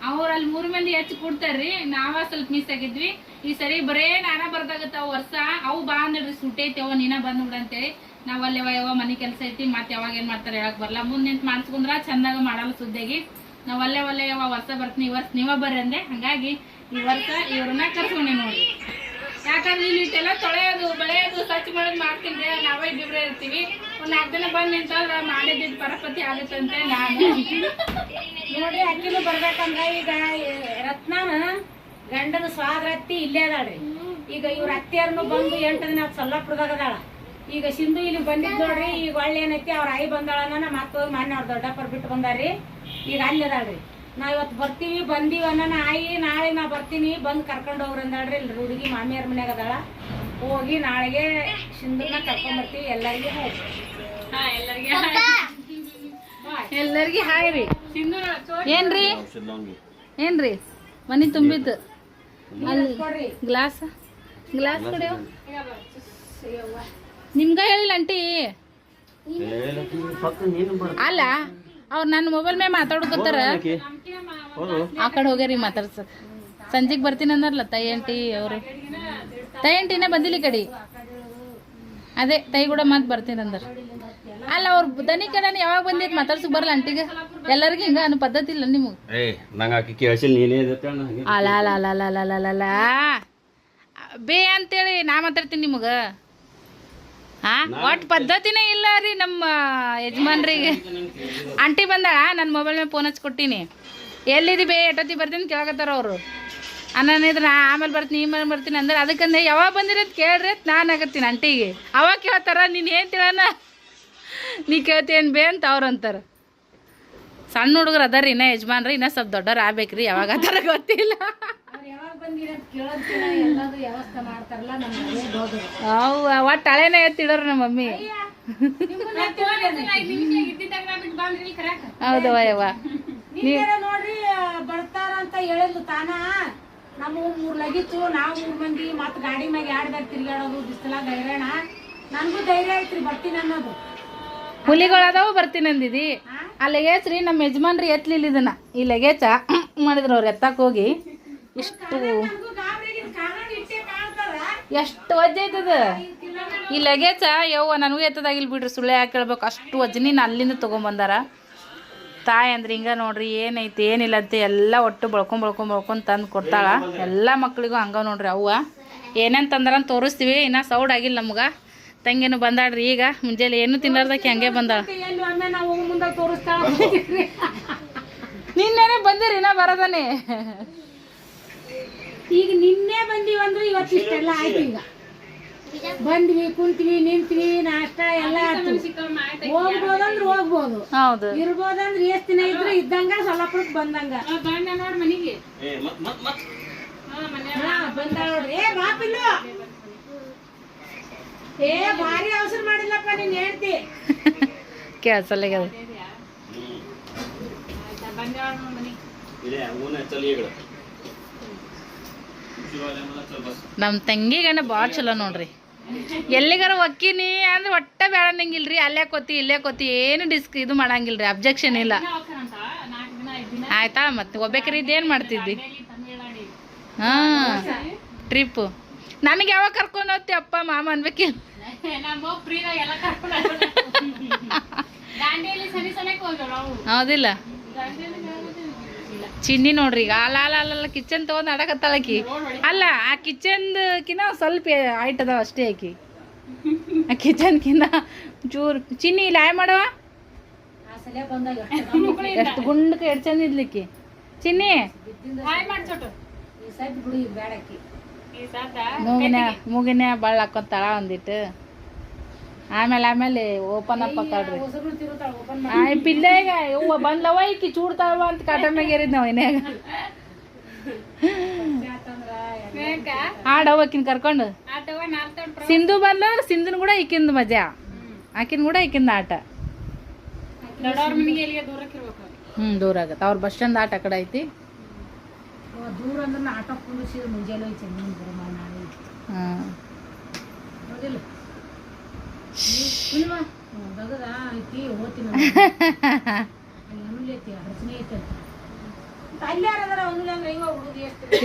Speaker 1: ಅವ್ರ ಅಲ್ಲಿ ಮೂರು ಮಂದಿ ಹೆಚ್ಚು ಕುಡ್ತಾರ್ರಿ ನಾವ ಸ್ವಲ್ಪ ಮಿಸ್ ಆಗಿದ್ವಿ. ಈ ಸರಿ ಬರೇ ನಾನ ಬರ್ದಾಗತ್ತ ವರ್ಷ ಅವು ಬಾ ಅಂದ್ರಿ ಅವ ನೀನ ಬಂದ್ಬಿಡ ಅಂತೇಳಿ. ನಾವ್ ಅಲ್ಲಿ ಯಾವ ಮನಿ ಕೆಲ್ಸ ಐತಿ ಮತ್ ಯಾವಾಗ ಏನ್ ಮಾಡ್ತಾರೆ ಹೇಳಕ್ ಬರಲ್ಲ ಮುಂದ್ ನಿಂತ್ ಮಾಡ್ಸ್ಕೊಂಡ್ರ ಚಂದಾಗ ಮಾಡಲ್ಲ ಸುದ್ದಿಯಾಗಿ. ನಾವ್ ಅಲ್ಲೇ ಒಲ್ಲೆ ಯಾವ ವರ್ಷ ಬರ್ತೀನಿ ಈ ವರ್ಷ ನೀವ ಬರ್ರಿ ಅಂದೆ. ಹಂಗಾಗಿ ಈ ವರ್ಷ ಇವ್ರನ್ನ ಕರ್ಸ್ಕೊಂಡೆ ನೋಡಿ. ಯಾಕಂದ್ರೆ ಇಲ್ಲಿ ಇಷ್ಟೆಲ್ಲ ತೊಳೆಯೋದು, ಬೆಳೆಯೋದು, ಸ್ವಚ್ಛ ಮಾಡೋದು ಮಾಡ್ತೀನಿ ನಾವೇ ಇಬ್ಬಿಬ್ರೆ ಇರ್ತೀವಿ. ಒಂದ್ ನಾಲ್ಕು ದಿನ ಬಂದ್ ನಿಂತ ಮಾಡಿದ್ದು ಪರಪತಿ ಆಗುತ್ತಂತೆ ನಾನು
Speaker 2: ನೋಡ್ರಿ ಅಕ್ಕಿನೂ ಬರ್ಬೇಕಂದ್ರ ಈಗ ರತ್ನಾನ ಗಂಡನ ಸ್ವಾದ್ರತ್ತಿ ಇಲ್ಲೇ ಅದಾಳ್ರಿ. ಈಗ ಇವ್ರ ಅತ್ತಿಯರ್ನು ಬಂದು ಎಂಟು ದಿನ ಸೊಲ್ಲಾಪುರದಾಗ ಅದಾಳ. ಈಗ ಸಿಂಧು ಇಲ್ಲಿ ಬಂದಿದ್ ನೋಡ್ರಿ, ಈಗ ಒಳ್ಳೆ ಏನೈತಿ, ಅವ್ರ ಆಯಿ ಬಂದಾಳನ ಮತ್ತೆ ಹೋಗಿ ಮೊನ್ನೆ ಅವ್ರ ದೊಡ್ಡಪ್ಪರ್ ಬಿಟ್ಟು ಬಂದಾರ್ರಿ. ಈಗ ಅಲ್ಲಿ ಅದಾಳ್ರಿ. ನಾ ಇವತ್ತು ಬರ್ತೀವಿ ಬಂದೀವಿ ಅನ್ನೋಣ ಆಯಿ ನಾಳೆ ನಾ ಬರ್ತೀನಿ ಬಂದು ಕರ್ಕೊಂಡು ಹೋಗ್ರಿ ಅಂದಾಳ್ರಿ. ಇಲ್ಲಿ ಹುಡುಗಿ ಮಾಮಿಯವ್ರ ಮನ್ಯಾಗ ಅದಾಳ. ಹೋಗಿ ನಾಳೆಗೆ ಸಿಂಧುನ ಕರ್ಕೊಂಡ್ ಬರ್ತೀವಿ ಎಲ್ಲರಿಗೂ ಹೋಗಿ
Speaker 1: ಹಾ ಎಲ್ಲರಿಗೆ ಎಲ್ಲರಿಗೆ ಹಾಯ್ ರೀ. ಏನ್ರಿ? ಏನ್ರಿ? ಮನಿ ತುಂಬಿತ್ತು ಅಲ್ಲಿ ಗ್ಲಾಸ್ ಗ್ಲಾಸ್ ಕೊಡ್ಯವ ನಿಮ್ಗ ಹೇಳಿಲ್ಲ ಅಂಟಿ? ಅಲ್ಲ ಅವ್ರ ನನ್ನ ಮೊಬೈಲ್ ಮೇಲೆ ಮಾತಾಡ್ಕೊತಾರ. ಆ ಕಡೆ ಹೋಗ್ಯಾರಿ ಮಾತಾಡ್ಸ ಸಂಜೆಗೆ ಬರ್ತೀನಿ ಅನ್ನಾರಲ್ಲ ತೈ ಆಂಟಿ ಅವರು. ತೈಂಟಿನೇ ಬಂದಿಲ್ಲ ಈ ಕಡೆ. ಅದೇ ತೈ ಕೂಡ ಮಾತ್ ಬರ್ತೀನಿ ಅಂದ್ರ. ಅಲ್ಲ ಅವ್ರ ದನಿ ಕಡೆ ಯಾವಾಗ ಬಂದಿತ್ತು ಮಾತಾಡ್ಸಕ್ ಬರಲ್ಲ ಅಂಟಿಗೆ ಎಲ್ಲರಿಗೂ ಹಿಂಗ ಅನ್ನೋ ಪದ್ಧತಿ ಇಲ್ಲ ನಿಮಗೆ. ಅಲ್ಲ ಅಲ್ಲ ಬೇ ಅಂತೇಳಿ ನಾ ಮಾತಾಡ್ತೀನಿ ನಿಮಗೆ. ಹಾ? ಒಟ್ಟು ಪದ್ಧತಿನೇ ಇಲ್ಲ ರೀ ನಮ್ಮ ಯಜಮಾನ್ರಿಗೆ. ಆಂಟಿ ಬಂದಾಳ ನನ್ನ ಮೊಬೈಲ್ ಮೇಲೆ ಫೋನ್ ಹಚ್ಕೊಟ್ಟಿನಿ. ಎಲ್ಲಿದ್ದೀವಿ ಎಲ್ಲಿದಿ ಬೇ ಎಷ್ಟೊತ್ತಿ ಬರ್ತೀನಿ ಕೇಳಕತ್ತಾರ ಅವರು. ಅನ್ನನಿದ್ರೆ ನಾ ಆಮೇಲೆ ಬರ್ತೀನಿ ಮೇಲೆ ಬರ್ತೀನಿ ಅಂದ್ರೆ ಅದಕ್ಕಂದ್ರೆ ಯಾವಾಗ ಬಂದಿರೋದು ಕೇಳ್ರಿ ಅಂತ ನಾನು ಆಗತ್ತೀನಿ ಆಂಟಿಗೆ. ಅವಾಗ ಕೇಳ್ತಾರ ನೀನು ಏನು ತಿಳನ ನೀ ಕೇಳ್ತೀನಿ ಬೇ ಅಂತ ಅವ್ರು ಅಂತಾರೆ. ಸಣ್ಣ ಹುಡುಗರು ಅದಾರ ಇನ್ನ ಯಜಮಾನ್ರಿ ಇನ್ನ ಸ್ವಲ್ಪ ದೊಡ್ಡವ್ರು ಆಗ್ಬೇಕ್ರಿ ಯಾವಾಗ ಆತರ ಗೊತ್ತಿಲ್ಲ. ಅವು ಒಟ್ಟು ಹಳೆನೇ ಎತ್ತಿಡೋರು ನಮ್ಮ ಮಮ್ಮಿ. ಹೌದವ ಯವ್ವ
Speaker 2: ನೋಡ್ರಿ ಬರ್ತಾರ ಅಂತ ಹೇಳಿದ್ಲು ತಾನ. ನಮ್ಮ ಮೂರ್ ಲಗಿತ್ತು ನಾವು ಮೂರ್ ಮಂದಿ ಮತ್ ಗಾಡಿ ಮ್ಯಾಗ ಬ್ಯಾಗ್ ತಿರ್ಗಾಡೋದು ಬಿಸಿಲಾಗ ಹೈರಾಣ ನನ್ಗೂ ಧೈರ್ಯ ಐತ್ರಿ ಬರ್ತೀನಿ ಅನ್ನೋದು.
Speaker 1: ಹುಲಿಗಳು ಅದಾವು ಬರ್ತೀನಿ ಅಂದಿದಿ. ಆ? ಲಗೇಜ್ ರೀ ನಮ್ಮ ಯಜಮಾನ್ರಿ ಎತ್ಲಿಲ್ಲ ಇದನ್ನ. ಈ ಲಗೇಜ ಮಾಡಿದ್ರು ಅವ್ರು ಎತ್ತಕ್ಕೆ ಹೋಗಿ. ಇಷ್ಟು ಎಷ್ಟು ವಜ್ಜೆ ಐತದ ಈ ಲಗೇಜ ಯವ್ವ, ನನಗೂ ಎತ್ತದಾಗಿಲ್ಲ ಬಿಡ್ರಿ, ಸುಳ್ಳೆ ಯಾಕೆ ಕೇಳ್ಬೇಕು ಅಷ್ಟು ವಜ್ಜನಿ ಅಲ್ಲಿಂದ ತೊಗೊಂಬಂದಾರ? ತಾಯಿ ಅಂದ್ರೆ ಹಿಂಗ ನೋಡ್ರಿ, ಏನೈತಿ, ಏನಿಲ್ಲ ಅಂತ ಎಲ್ಲ ಒಟ್ಟು ಬಳ್ಕೊಂಡ್ ಬಳ್ಕೊಂಡ್ ಬಳ್ಕೊಂಡ್ ತಂದು ಕೊಡ್ತಾಳ. ಎಲ್ಲ ಮಕ್ಳಿಗೂ ಹಂಗ ನೋಡ್ರಿ ಅವ್ವ. ಏನೇನು ತಂದಾರ ತೋರಿಸ್ತೀವಿ, ಇನ್ನ ಸೌಡ್ ಆಗಿಲ್ಲ ನಮ್ಗೆ. ತಂಗೇನು ಬಂದಾಡ್ರಿ ಈಗ. ಮುಂಜಾನೆ ಏನು ತಿನ್ನೋರ್ದಕ್ಕೆ ಹಂಗೆ ಬಂದಾಳ. ನಿನ್ನೆ ಬಂದಿರಿ ನಾ ಬರೋದನೆ.
Speaker 2: ಈಗ ನಿನ್ನೆ ಬಂದೀವಂದ್ರೆ ಇವತ್ತು ಇಷ್ಟೆಲ್ಲ ಆಯ್ತು ಈಗ. ಬಂದ್ವಿ ಕುಂತ್ವಿ ನಿಂತ್ವಿ ನಾಷ್ಟ ಎಲ್ಲ ಆಯ್ತು. ಹೋಗ್ಬೋದಂದ್ರೆ ಹೋಗ್ಬೋದು.
Speaker 1: ಹೌದು.
Speaker 2: ಇರ್ಬೋದಂದ್ರೆ ಎಷ್ಟ್ ದಿನ ಇದ್ರೆ ಇದ್ದಂಗ ಸೊಲ್ಲಾಪುರ ಬಂದಂಗ. ನೋಡ್ರಿ ಏ ಬಾಪಿಲ್ಲು ಏ ಭಾರಿ ಅವಸರ ಮಾಡಿಲ್ಲಪ್ಪ ನೀನ್ ಹೇಳ್ತಿ
Speaker 1: ಕೇಳ್ಸಲ್ಲ.
Speaker 3: ಇದೆ ಊನ ಚಲ್ ಈಗ ಚಲ್ ಬಸ್
Speaker 1: ನಮ್ಮ ತಂಗಿಗಣ್ಣ ಭಾಳ ಚಲೋ ನೋಡ್ರಿ. ಎಲ್ಲಿಗಾರ ಒಕ್ಕಿನಿ ಅಂದ್ರೆ ಒಟ್ಟ ಬೇಡಂಗಿಲ್ರಿ ಅಲ್ಲೇ ಕೊತ್ತಿ ಇಲ್ಲೇ ಕೊತ್ತಿ ಏನು ಡಿಸ್ಕ್ ಇದು ಮಾಡಂಗಿಲ್ರಿ ಅಬ್ಜೆಕ್ಷನ್ ಇಲ್ಲ. ಆಯ್ತಾ ಮತ್ತೆ ಒಬ್ಬೇಕ್ರಿ ಇದೇನು ಮಾಡ್ತಿದ್ದಿ? ಹಾ ಟ್ರಿಪ್ಪು ನನಗೆ ಯಾವಾಗ ಕರ್ಕೊಂಡು ಹೋಗ್ತಿ ಅಪ್ಪ ಮಾಮ ಅನ್ಬೇಕಿಲ್ಲ ಹೌದಿಲ್ಲ. ಚಿನ್ನಿ ನೋಡ್ರಿ ಈಗ. ಅಲ್ಲ ಅಲ್ಲ ಅಲ್ಲ ಕಿಚನ್ ತಗೊಂಡ್ ಆಡಕತ್ತಾಳಕಿ ಅಲ್ಲ ಆ ಕಿಚನ್ಕಿನ ಸ್ವಲ್ಪ ಹೈಟ್ ಅದಾವ ಅಷ್ಟೇ ಆಕಿ. ಆ ಕಿಚನ್ಕಿನ್ನ ಚೂರ್ ಚಿನ್ನಿ ಇಲ್ಲ ಆಯ್ ಮಾಡವ
Speaker 2: ಆ ಸಲ ಬಂದಾಗ
Speaker 1: ಎಷ್ಟು ಗುಂಡಕ್ಕೆ ಎಷ್ಟು ಚಂದ ಇದ್ಲಿಕ್ಕಿ. ಚಿನ್ನಿ. ಮೂಗಿನ ಮೂಗಿನ ಬಳ್ಳ ಹಾಕೊಂತಾಳ ಒಂದಿಟ್ಟು. ಆಮೇಲೆ ಆಮೇಲೆ ಓಪನ್ ಅಪ್ ಕಾಡ್ರಿ ಪಿಲ್ಲೆಗ ಯವ್ವ ಬಂದ್ಲವ ಈಕಿ ಚೂಡ್ತಾವ ಅಂತ ಕಾಟ ಮ್ಯಾಗ ಏರಿದ್ ನಾವ್ ಇನ್ಯಾಗ. ಆಡವ ಆಕಿನ್ ಕರ್ಕೊಂಡು. ಸಿಂಧು ಬಂದ ಸಿಂಧುನ್ ಕೂಡ ಈಕಿಂದ ಮಜಾ. ಆಕಿನ್ ಕೂಡ ಈಕಿಂದ ಆಟ. ಹ್ಮ್ ದೂರ ಆಗತ್ತೆ. ಅವ್ರ ಬಸ್ ಸ್ಟ್ಯಾಂಡ್ ಆಟ ಕಡೆ ಐತಿ.
Speaker 2: ದೂರ ಅಂದ್ರೆ ಆಟೋ ಮುಂಜಾನೆ
Speaker 1: ಹ್ಮ್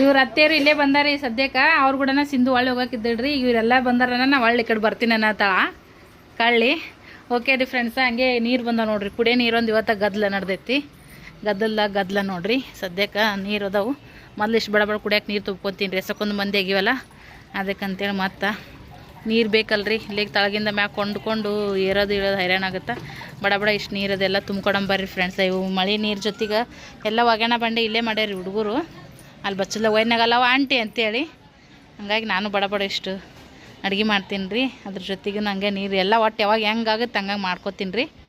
Speaker 1: ಇವ್ರ ಅತ್ತೆಯರು ಇಲ್ಲೇ ಬಂದಾರಿ ಸದ್ಯಕ್ಕ. ಅವ್ರ ಕೂಡ ಸಿಂಧು ಒಳ್ಳೆ ಹೋಗಕ್ಕಿದ್ದಳ್ರಿ ಇವರೆಲ್ಲ ಬಂದಾರ ನಾ ಒಳ್ಳೆ ಈ ಕಡೆ ಬರ್ತೀನಿ ಅನ್ನತಾಳ. ಕಳ್ಳಿ. ಓಕೆ ರೀ ಫ್ರೆಂಡ್ಸ ಹಂಗೆ ನೀರು ಬಂದ ನೋಡ್ರಿ. ಕುಡಿಯೋ ನೀರೊಂದು ಇವತ್ತ ಗದ್ದಲ ನಡ್ದೈತಿ. ಗದ್ದಲ್ದಾಗ ಗದ್ದಲ ನೋಡ್ರಿ. ಸದ್ಯಕ್ಕ ನೀರು ಅದಾವು. ಮೊದ್ಲು ಇಷ್ಟು ಬಡ ಬಡ ಕುಡಿಯೋಕೆ ನೀರು ತುಂಬ್ಕೊತೀನಿ ರೀ. ಸಕ್ಕೊಂದು ಮಂದಿ ಆಗಿವಲ್ಲ. ಅದಕ್ಕಂತೇಳಿ ಮತ್ತೆ ನೀರು ಬೇಕಲ್ರಿ. ಇಲ್ಲಿಗೆ ತಳಗಿಂದ ಮ್ಯಾಗ ಕೊಂಡ್ಕೊಂಡು ಏರೋದು ಇರೋದು ಹೈರಾಣ ಆಗುತ್ತೆ. ಬಡ ಬಡ ಇಷ್ಟು ನೀರದೆಲ್ಲ ತುಂಬ್ಕೊಡಂಬರ್ರಿ ಫ್ರೆಂಡ್ಸ್ ಇವು ಮಳೆ ನೀರು ಜೊತೆಗೆ ಎಲ್ಲ ಒಗ್ಯಾಣ ಬಂಡೆ ಇಲ್ಲೇ ಮಾಡ್ಯಾರಿ ಹುಡುಗರು. ಅಲ್ಲಿ ಬಚ್ಚಲ ಒಯ್ನಾಗಲ್ಲವ ಆಂಟಿ ಅಂತೇಳಿ. ಹಂಗಾಗಿ ನಾನು ಬಡ ಬಡ ಇಷ್ಟು ಅಡುಗೆ ಮಾಡ್ತೀನಿ ರೀ ಅದ್ರ ಜೊತೆಗೆ ನಂಗೆ ನೀರು ಎಲ್ಲ ಒಟ್ಟು ಯಾವಾಗ ಹೆಂಗಾಗುತ್ತೆ ಹಂಗಾಗಿ ಮಾಡ್ಕೋತೀನಿ ರೀ